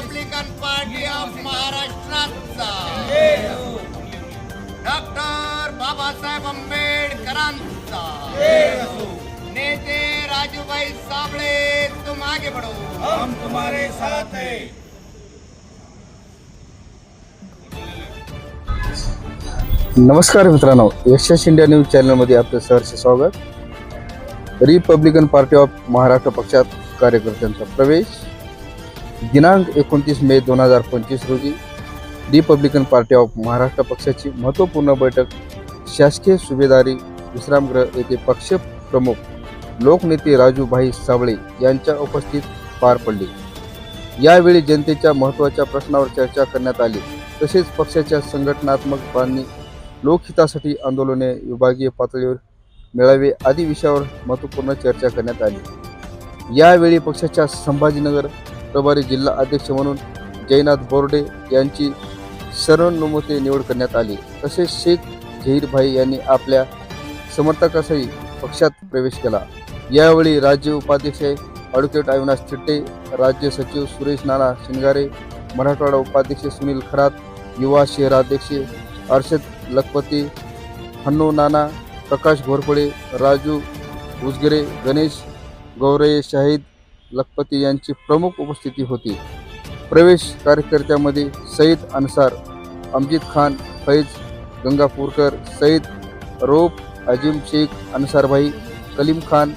Republican party of महाराष्ट्राचा doctor Babasaheb आंबेडकरांचा नेते राजूभाई साबळे तुम आगे बढ़ो हम तुम्हारे साथ हैं। नमस्कार मित्रांनो यशस इंडिया न्यूज़ चॅनलमध्ये आपलं सहर्ष स्वागत. रिपब्लिकन पार्टी ऑफ़ महाराष्ट्र पक्षात कार्यकर्त्यांचा प्रवेश. दिनांक एकोणतीस मे दोन हजार पंचवीस रोजी रिपब्लिकन पार्टी ऑफ महाराष्ट्र पक्षाची महत्त्वपूर्ण बैठक शासकीय सुभेदारी विश्रामगृह येथे पक्ष प्रमुख लोकनेते राजूभाई साबळे यांच्या उपस्थित पार पडली. यावेळी जनतेच्या महत्त्वाच्या प्रश्नावर चर्चा करण्यात आली. तसेच पक्षाच्या संघटनात्मक बांधणी लोकहितासाठी आंदोलने विभागीय पातळीवर मेळावे आदी विषयावर महत्त्वपूर्ण चर्चा करण्यात आली. यावेळी पक्षाच्या संभाजीनगर प्रभारी जिल्हा अध्यक्ष म्हणून जयनाथ बोर्डे यांची सर्वानुमते निवड करण्यात आली. तसेच शेख झहीरभाई यांनी आपल्या समर्थकासही पक्षात प्रवेश केला. यावेळी राज्य उपाध्यक्ष ॲडव्होकेट अविनाश चिट्टे राज्य सचिव सुरेश नाना शिंगारे मराठवाडा उपाध्यक्ष सुनील खरात युवा शहराध्यक्ष अर्षद लखपती हन्नू नाना प्रकाश घोरपडे राजू उजगरे गणेश गौरये शाहीद लखपती यांची प्रमुख उपस्थिती होती. प्रवेश कार्यकर्त्यामध्ये सईद अन्सार अमजित खान फैज गंगापूरकर सईद रोप अजिम शेख अन्सारभाई कलीम खान